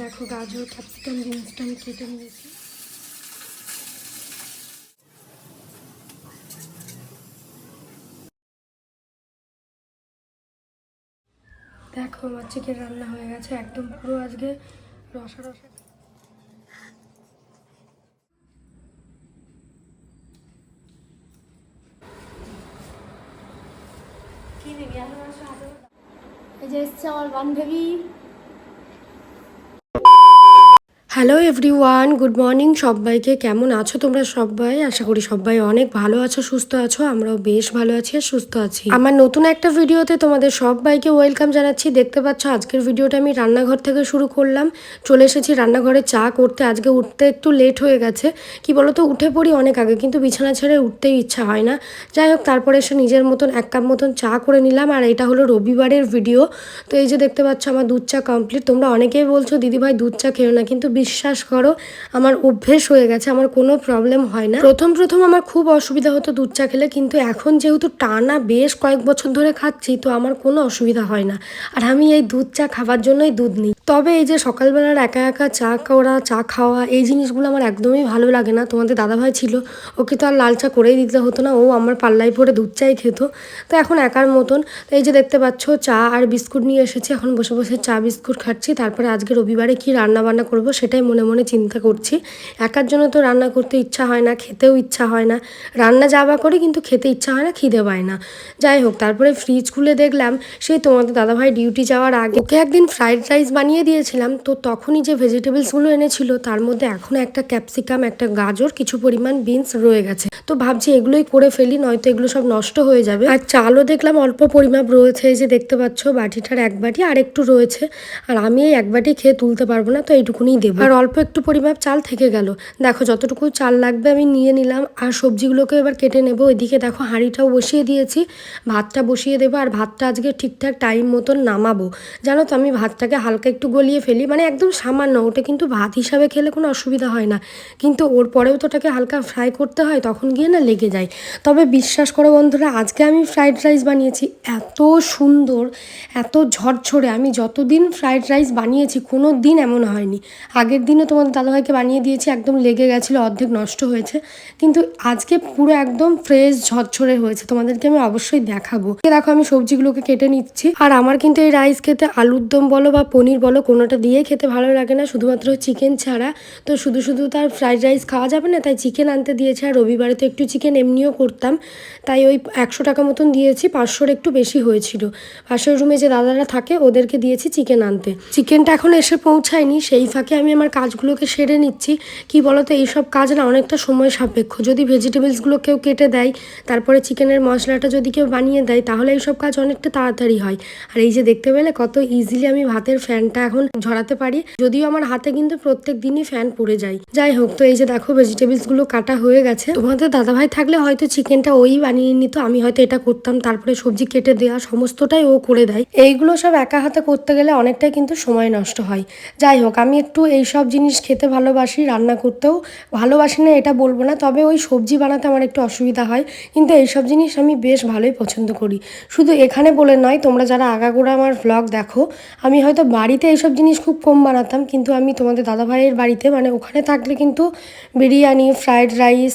দেখো গাজর ক্যাপসিকাম বিনসটা আমি কেটে নিয়েছি দেখো আমার চিকেন রান্না হয়ে গেছে, একদম পুরো আজকে রসা রসা? এই যে এসছে আমার বান্ধবী। হ্যালো এভরিওয়ান গুড মর্নিং সবাইকে। কেমন আছো তোমরা সবাই? আশা করি সবাই অনেক ভালো আছো, সুস্থ আছো। আমরাও বেশ ভালো আছি আর সুস্থ আছি। আমার নতুন একটা ভিডিওতে তোমাদের সবাইকে ওয়েলকাম জানাচ্ছি। দেখতে পাচ্ছ, আজকের ভিডিওটা আমি রান্নাঘর থেকে শুরু করলাম। চলে এসেছি রান্নাঘরে চা করতে। আজকে উঠতে একটু লেট হয়ে গেছে। কি বলো তো উঠে পড়ি অনেক আগে, কিন্তু বিছানা ছেড়ে উঠতেই ইচ্ছা হয় না। যাই হোক, তারপরে এসে নিজের মতন, এক কাপ মতন চা করে নিলাম। আর এটা হলো রবিবারের ভিডিও। তো এই যে দেখতে পাচ্ছ, আমার দুধ চা কমপ্লিট তোমরা অনেকেই বলছো, দিদিভাই, দুধ চা খেও না। কিন্তু বিশ্বাস করো, আমার অভ্যেস হয়ে গেছে, আমার কোনো প্রবলেম হয় না। প্রথম প্রথম আমার খুব অসুবিধা হতো দুধ চা খেলে, কিন্তু এখন যেহেতু টানা বেশ কয়েক বছর ধরে খাচ্ছি, তো আমার কোনো অসুবিধা হয় না। আর আমি এই দুধ চা খাবার জন্যই দুধ নিই। তবে এই যে সকালবেলার একা একা চা করা, চা খাওয়া, এই জিনিসগুলো আমার একদমই ভালো লাগে না। তোমাদের দাদাভাই ছিল, ওকে তো আর লাল চা করেই দিতে হতো না, ও আমার পাল্লাই পরে দুধ চাই খেত। তো এখন একার মতন এই যে দেখতে পাচ্ছ, চা আর বিস্কুট নিয়ে এসেছি, এখন বসে বসে চা, বিস্কুট খাচ্ছি, তারপরে আজকে রবিবারে কি রান্না বান্না করব সেটাই মনে মনে চিন্তা করছি। একার জন্য তো রান্না করতে ইচ্ছা হয় না, খেতেও ইচ্ছা হয় না। রান্না যাবা করে কিন্তু খেতে ইচ্ছা হয় না, খিদে পায় না। যাই হোক, তারপরে ফ্রিজ খুলে দেখলাম সেই তোমাদের দাদাভাই ডিউটি যাওয়ার আগে ওকে একদিন ফ্রাইড রাইস বানিয়ে দিয়েছিলাম। তো তখনই যে ভেজিটেবলসগুলো এনেছিল, তার মধ্যে এখনও একটা ক্যাপসিকাম একটা গাজর, কিছু পরিমাণ বিনস রয়ে গেছে। তো ভাবছি এগুলোই করে ফেলি, নয়তো এগুলো সব নষ্ট হয়ে যাবে। আর চালও দেখলাম অল্প পরিমাপ রয়েছে যে দেখতে পাচ্ছ, বাটিটার এক বাটি আর একটু রয়েছে। আর আমি এই এক বাটি খেয়ে তুলতে পারব না, তো এইটুকুনি দেবো। আর অল্প একটু পরিমাপ চাল থেকে গেল। দেখো, যতটুকু চাল লাগবে আমি নিয়ে নিলাম। আর সবজিগুলোকে এবার কেটে নেব। ওইদিকে দেখো, হাঁড়িটাও বসিয়ে দিয়েছি। ভাতটা বসিয়ে দেবো আর ভাতটা আজকে ঠিকঠাক টাইম মতন নামাবো। জানো তো, আমি ভাতটাকে হালকা একটু গলিয়ে ফেলি। মানে একদম সামান্য, ওটা কিন্তু ভাত হিসাবে খেলে কোনো অসুবিধা হয় না। কিন্তু ওর পরেও তো ওটাকে হালকা ফ্রাই করতে হয়, তখন গিয়ে না লেগে যায়। তবে বিশ্বাস করো বন্ধুরা, আজকে আমি ফ্রাইড রাইস বানিয়েছি। এত সুন্দর, এত ঝরঝরে। আমি যতদিন ফ্রাইড রাইস বানিয়েছি, কোনো দিন এমন হয়নি। আগের দিনও তোমাদের দাদাভাইকে বানিয়ে দিয়েছি, একদম লেগে গেছিল, অর্ধেক নষ্ট হয়েছে। কিন্তু আজকে পুরো একদম ফ্রেশ ঝরঝরে হয়েছে, তোমাদেরকে আমি অবশ্যই দেখাবো। দেখো, আমি সবজিগুলোকে কেটে নিচ্ছি। আর আমার কিন্তু এই রাইস খেতে আলুর দম বলো বা পনির বলো, কোনোটা দিয়ে খেতে ভালো লাগে না, শুধুমাত্র চিকেন ছাড়া। তো শুধু শুধু তার ফ্রাইড রাইস খাওয়া যাবে না, তাই চিকেন আনতে দিয়েছে। আর রবিবারে তো একটু চিকেন এমনিও করতাম। তাই ওই একশো টাকা মতন দিয়েছি, পাঁচশোর একটু বেশি হয়েছিল। পাশের রুমে যে দাদারা থাকে, ওদেরকে দিয়েছি চিকেন আনতে। চিকেনটা এখন এসে পৌঁছায়নি, সেই ফাঁকে আমি আমার কাজগুলোকে সেরে নিচ্ছি। কি বলতো, এইসব কাজ না অনেকটা সময় সাপেক্ষ। যদি ভেজিটেবলসগুলো কেউ কেটে দেয়, তারপরে চিকেনের মশলাটা যদি কেউ বানিয়ে দেয়, তাহলে এইসব কাজ অনেকটা তাড়াতাড়ি হয়। আর এই যে দেখতে পেলে, কত ইজিলি আমি ভাতের ফ্যানটা এখন ঝরাতে পারি। যদিও আমার হাতে কিন্তু প্রত্যেক দিনই ফ্যান পড়ে যায়। যাই হোক, তো এই যে দেখো, ভেজিটেবলসগুলো কাটা হয়ে গেছে। তোমাদের দাদাভাই থাকলে হয়তো চিকেনটা ওই বানিয়ে নিত, আমি হয়তো এটা করতাম। তারপরে সবজি কেটে দেওয়া সমস্তটাই ও করে দেয়। এইগুলো সব একা হাতে করতে গেলে অনেকটাই কিন্তু সময় নষ্ট হয়। যাই হোক, আমি একটু এই সব জিনিস খেতে ভালোবাসি, রান্না করতেও ভালোবাসি না, এটা বলব না। তবে ওই সবজি বানাতে আমার একটু অসুবিধা হয়। কিন্তু এইসব জিনিস আমি বেশ ভালোই পছন্দ করি। শুধু এখানে বলে নয়, তোমরা যারা আগাগোড়া আমার ভ্লগ দেখো, আমি হয়তো বাড়িতে এইসব জিনিস খুব কম বানাতাম, কিন্তু আমি তোমাদের দাদাভাইয়ের বাড়িতে মানে ওখানে থাকলে কিন্তু বিরিয়ানি ফ্রায়েড রাইস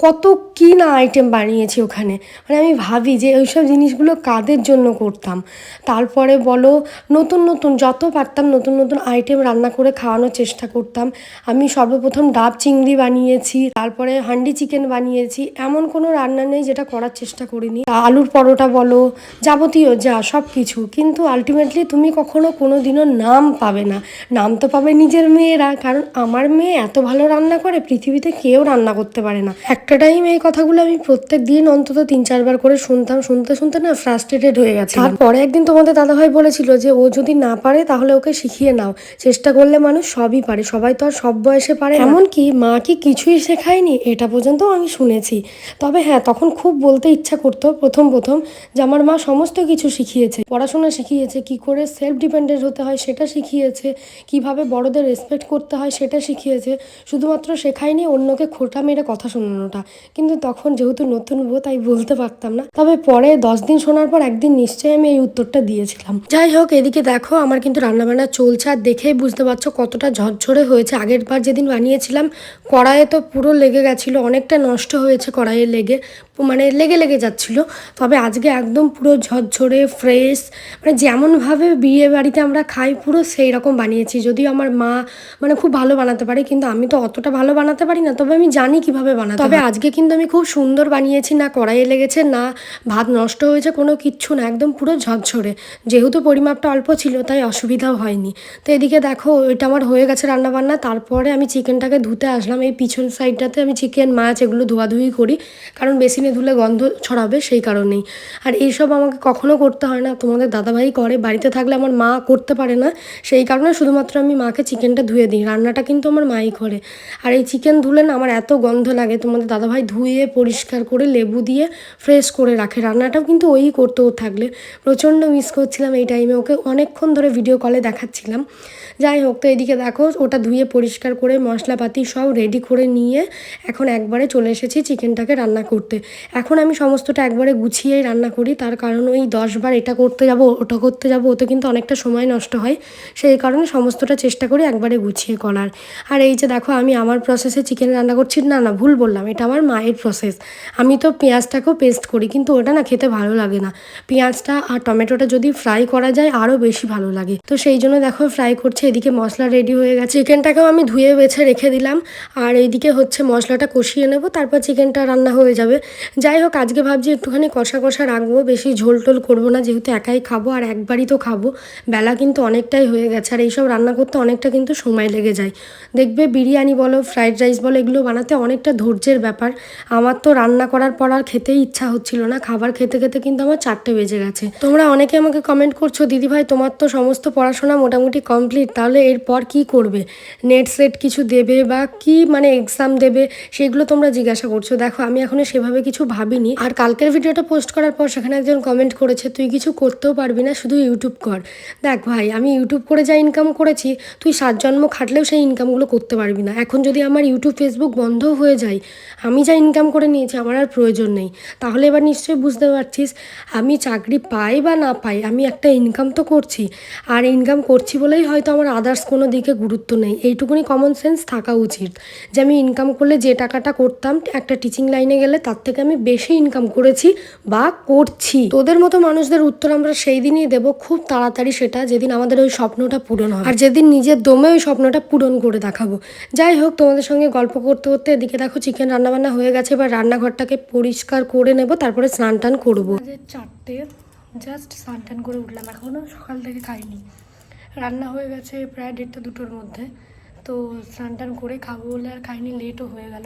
কত কী না আইটেম বানিয়েছি ওখানে। মানে আমি ভাবি যে ওইসব জিনিসগুলো কাদের জন্য করতাম? তারপরে বলো, নতুন নতুন যত পারতাম নতুন নতুন আইটেম রান্না করে খাওয়ানোর চেষ্টা করতাম। আমি সর্বপ্রথম ডাব চিংড়ি বানিয়েছি, তারপরে হান্ডি চিকেন বানিয়েছি। এমন কোনো রান্না নেই যেটা করার চেষ্টা করিনি। আলুর পরোটা বলো, যাবতীয় যা সব কিছু কিন্তু আলটিমেটলি তুমি কখনো কোনো দিনও নাম পাবে না। নাম তো পাবে নিজের মেয়েরা। কারণ আমার মেয়ে এত ভালো রান্না করে, পৃথিবীতে কেউ রান্না করতে পারে না। একটা টাইম এই কথাগুলো আমি প্রত্যেক দিন অন্তত তিন, চারবার করে শুনতাম। শুনতে শুনতে না ফ্রাস্ট্রেটেড হয়ে গেছে তারপরে একদিন তোমাদের দাদাভাই বলেছিল যে, ও যদি না পারে তাহলে ওকে শিখিয়ে নাও। চেষ্টা করলে মানুষ সবই পারে। সবাই তো আর সব বয়সে পারে। এমনকি মা কি কিছুই শেখায়নি? এটা পর্যন্ত আমি শুনেছি। তবে হ্যাঁ তখন খুব বলতে ইচ্ছা করতো, প্রথম প্রথম, যে আমার মা সমস্ত কিছু শিখিয়েছে। পড়াশোনা শিখিয়েছে, কি করে সেলফ ডিপেন্ডেন্ট হতে হয় সেটা শিখিয়েছে, কীভাবে বড়দের রেসপেক্ট করতে হয় সেটা শিখিয়েছে। শুধুমাত্র শেখায়নি, অন্যকে খোটা মেরে কথা শোনানোটা। কথাটা কিন্তু তখন যেহেতু নতুন বউ, তাই বলতে পারতাম না। তবে পরে দশ দিন শোনার পর একদিন নিশ্চয়ই আমি এই উত্তরটা দিয়েছিলাম। যাই হোক, এদিকে দেখো, আমার কিন্তু রান্নাবান্না চলছে। আর দেখেই বুঝতে পারছ কতটা ঝরঝরে হয়েছে। আগের বার যেদিন বানিয়েছিলাম, কড়াইয়ে তো পুরো লেগে গেছিল। অনেকটা নষ্ট হয়েছে কড়াইয়ে লেগে মানে লেগে লেগে যাচ্ছিল। তবে আজকে একদম পুরো ঝরঝরে ফ্রেশ মানে যেমনভাবে বিয়ে বাড়িতে আমরা খাই, পুরো সেই রকম বানিয়েছি। যদিও আমার মা মানে খুব ভালো বানাতে পারে, কিন্তু আমি তো অতটা ভালো বানাতে পারি না। তবে আমি জানি কীভাবে বানাতে তবে আজকে কিন্তু আমি খুব সুন্দর বানিয়েছি, না কড়াইয়ে লেগেছে, না ভাত নষ্ট হয়েছে, কোনো কিচ্ছু না, একদম পুরো ঝরঝরে। যেহেতু পরিমাপটা অল্প ছিল, তাই অসুবিধাও হয়নি। তো এদিকে দেখো ওইটা আমার হয়ে গেছে রান্না বান্না তারপরে আমি চিকেনটাকে ধুতে আসলাম। এই পিছন সাইডটাতে আমি চিকেন, মাছ এগুলো ধোয়াধুয়ি করি, কারণ বেসিনে ধুলে গন্ধ ছড়াবে, সেই কারণেই। আর এইসব আমাকে কখনো করতে হয় না, তোমাদের দাদাভাই করে, বাড়িতে থাকলে আমার মা করতে পারে না, সেই কারণে শুধুমাত্র আমি মাকে চিকেনটা ধুয়ে দিই, রান্নাটা কিন্তু আমার মাই করে। আর এই চিকেন ধুলে না আমার এত গন্ধ লাগে, তোমাদের দাদাভাই ধুয়ে, পরিষ্কার করে, লেবু দিয়ে ফ্রেশ করে রাখে। রান্নাটাও কিন্তু ওই করতেও থাকলে। প্রচণ্ড মিস করছিলাম এই টাইমে ওকে অনেকক্ষণ ধরে ভিডিও কলে দেখাচ্ছিলাম। যাই হোক, তো এদিকে দেখো, ওটা ধুয়ে, পরিষ্কার করে, মশলাপাতি সব রেডি করে নিয়ে এখন একবারে চলে এসেছি চিকেনটাকে রান্না করতে। এখন আমি সমস্তটা একবারে গুছিয়েই রান্না করি। তার কারণ ওই দশবার এটা করতে যাব, ওটা করতে যাব, ওতে কিন্তু অনেকটা সময় নষ্ট হয়। সেই কারণে সমস্তটা চেষ্টা করি একবারে গুছিয়ে করার। আর এই যে দেখো, আমি আমার প্রসেসে চিকেন রান্না করছি। না না, ভুল বললাম। এটা আমার মায়ের প্রসেস আমি তো পেঁয়াজটাকেও পেস্ট করি, কিন্তু ওটা না খেতে ভালো লাগে না। পেঁয়াজটা আর টমেটোটা যদি ফ্রাই করা যায়, আরও বেশি ভালো লাগে। তো সেই জন্য দেখো ফ্রাই করছে, এদিকে মশলা রেডি হয়ে গেছে। চিকেনটাকেও আমি ধুয়ে বেছে রেখে দিলাম। আর এইদিকে হচ্ছে মশলাটা কষিয়ে নেব, তারপর চিকেনটা রান্না হয়ে যাবে। যাই হোক, আজকে ভাবছি একটুখানি কষা কষা রাখব বেশি ঝোল টোল করব না, যেহেতু একাই খাব আর একবারই তো খাব। বেলা কিন্তু অনেকটাই হয়ে গেছে, আর এইসব রান্না করতে অনেকটা কিন্তু সময় লেগে যায়। দেখবে বিরিয়ানি বলো, ফ্রাইড রাইস বলো, এগুলো বানাতে অনেকটা ধৈর্যের ব্যাপার। আমার তো রান্না করার পর আর খেতেই ইচ্ছা হচ্ছিল না। খাবার খেতে খেতে কিন্তু আমার চারটে বেজে গেছে। তোমরা অনেকে আমাকে কমেন্ট করছ দিদি ভাই তোমার তো সমস্ত পড়াশোনা মোটামুটি কমপ্লিট তাহলে এরপর কি করবে? নেট সেট কিছু দেবে বা কি মানে এক্সাম দেবে? সেগুলো তোমরা জিজ্ঞাসা করছ। দেখো, আমি এখনও সেভাবে কিছু ভাবিনি। আর কালকের ভিডিওটা পোস্ট করার পর সেখানে একজন কমেন্ট করেছে, তুই কিছু করতেও পারবি না, শুধু ইউটিউব কর। দেখ ভাই, আমি ইউটিউব করে যা ইনকাম করেছি, তুই সাত জন্ম খাটলেও সেই ইনকামগুলো করতে পারবি না। এখন যদি আমার ইউটিউব ফেসবুক বন্ধও হয়ে যায় আমি যা ইনকাম করে নিয়েছি আমার আর প্রয়োজন নেই। তাহলে এবার নিশ্চয়ই বুঝতে পারছিস, আমি চাকরি পাই বা না পাই, আমি একটা ইনকাম তো করছি। আর ইনকাম করছি বলেই হয়তো আমার আদার্স কোনো দিকে গুরুত্ব নেই। এইটুকুনি কমন সেন্স থাকা উচিত যে আমি ইনকাম করলে যে টাকাটা করতাম একটা টিচিং লাইনে গেলে তার থেকে আমি বেশি ইনকাম করেছি বা করছি। তোদের মতো মানুষদের উত্তর আমরা সেই দিনই দেবো, খুব তাড়াতাড়ি সেটা যেদিন আমাদের ওই স্বপ্নটা পূরণ হবে। আর যেদিন নিজের দমে ওই স্বপ্নটা পূরণ করে দেখাবো। যাই হোক, তোমাদের সঙ্গে গল্প করতে করতে এদিকে দেখো চিকেন রান্নাবান্না হয়ে গেছে, এবার রান্নাঘরটাকে পরিষ্কার করে নেব, তারপরে স্নান টান করব। চারটে জাস্ট স্নান টান করে উঠলাম এখনও সকাল থেকে খাইনি। রান্না হয়ে গেছে প্রায় দেড়টা দুটোর মধ্যে, তো স্নান টান করে খাব বলে আর খাইনি লেটও হয়ে গেল।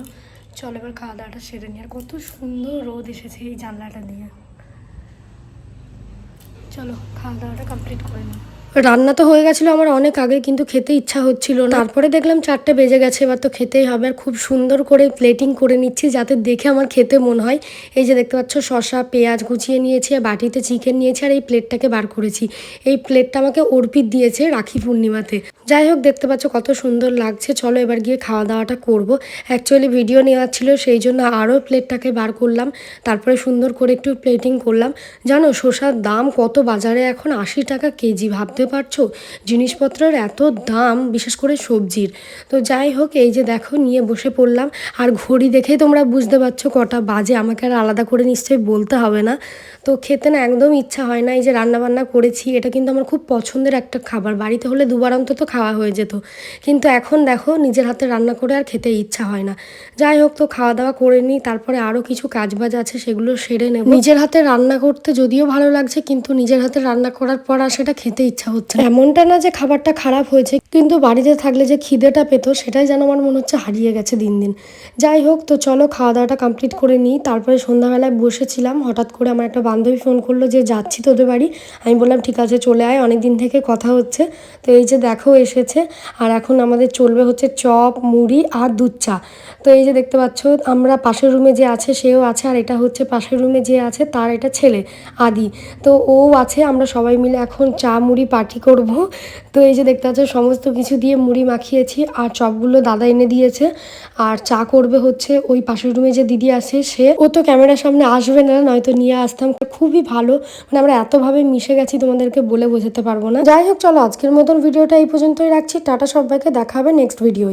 চল এবার খাওয়া দাওয়াটা সেরে নিই আর কত সুন্দর রোদ এসেছে এই জানলাটা দিয়ে। চলো খাওয়া দাওয়াটা কমপ্লিট করে নিই রান্না তো হয়ে গেছিল আমার অনেক আগে, কিন্তু খেতে ইচ্ছা হচ্ছিল না। তারপরে দেখলাম চারটে বেজে গেছে, এবার তো খেতেই হবে। আর খুব সুন্দর করে প্লেটিং করে নিচ্ছি যাতে দেখে আমার খেতে মন হয়। এই যে দেখতে পাচ্ছ শশা পেঁয়াজ গুছিয়ে নিয়েছি আর বাটিতে চিকেন নিয়েছি আর এই প্লেটটাকে বার করেছি। এই প্লেটটা আমাকে অর্পিত দিয়েছে রাখি পূর্ণিমাতে। যাই হোক, দেখতে পাচ্ছ কত সুন্দর লাগছে। চলো এবার গিয়ে খাওয়া দাওয়াটা করব। অ্যাকচুয়ালি ভিডিও নেওয়ার ছিল, সেই জন্য আরও প্লেটটাকে বার করলাম। তারপরে সুন্দর করে একটু প্লেটিং করলাম। জানো, শসার দাম কত বাজারে এখন? আশি টাকা কেজি ভাবতে পারছ? জিনিসপত্রের এত দাম, বিশেষ করে সবজির। তো যাই হোক, এই যে দেখো, নিয়ে বসে পড়লাম। আর ঘড়ি দেখেই তোমরা বুঝতে পারছ কটা বাজে, আমাকে আর আলাদা করে নিশ্চয়ই বলতে হবে না। তো খেতে না একদম ইচ্ছা হয় না, এই যে রান্নাবান্না করেছি, এটা কিন্তু আমার খুব পছন্দের একটা খাবার। বাড়িতে হলে দুবার অন্তত খাওয়া হয়ে যেত। কিন্তু এখন দেখো, নিজের হাতে রান্না করে আর খেতে ইচ্ছা হয় না। যাই হোক, তো খাওয়া দাওয়া করে নিই, তারপরে আরও কিছু কাজ বাজ আছে, সেগুলো সেরে নেব। নিজের হাতে রান্না করতে যদিও ভালো লাগছে, কিন্তু নিজের হাতে রান্না করার পর আর সেটা খেতে ইচ্ছা হচ্ছে এমনটা না যে খাবারটা খারাপ হয়েছে, কিন্তু বাড়িতে থাকলে যে খিদেটা পেত, সেটাই যেন আমার মনে হচ্ছে হারিয়ে গেছে দিন দিন। যাই হোক, তো চলো খাওয়া দাওয়াটা কমপ্লিট করে নিই। তারপরে সন্ধ্যাবেলায় বসেছিলাম, হঠাৎ করে আমার একটা বান্ধবী ফোন করল যে, যাচ্ছি তোদের বাড়ি? আমি বললাম, ঠিক আছে, চলে আয় অনেক দিন থেকে কথা হচ্ছে। তো এই যে দেখো, এসেছে। আর এখন আমাদের চলবে হচ্ছে চপ, মুড়ি আর দুধ চা। তো এই যে দেখতে পাচ্ছ, আমরা পাশের রুমে যে আছে, সেও আছে, আর এটা হচ্ছে পাশের রুমে যে আছে, তার এটা ছেলে, আদি। তো ও আছে, আমরা সবাই মিলে এখন চা, মুড়ি পার্টি করব। তো এই যে দেখতে পাচ্ছ, সমস্ত কিছু দিয়ে মুড়ি মাখিয়েছি আর চপগুলো দাদা এনে দিয়েছে। আর চা করবে হচ্ছে ওই পাশের রুমে যে দিদি আছে, সে। ও তো ক্যামেরার সামনে আসবে না, নয়তো নিয়ে আসতাম। খুবই ভালো। মানে আমরা এতভাবে মিশে গেছি, তোমাদেরকে বলে বোঝাতে পারব না। যাই হোক, চলো আজকের মতন ভিডিওটা এই পর্যন্তই রাখছি। টাটা সবাইকে দেখাবে নেক্সট ভিডিও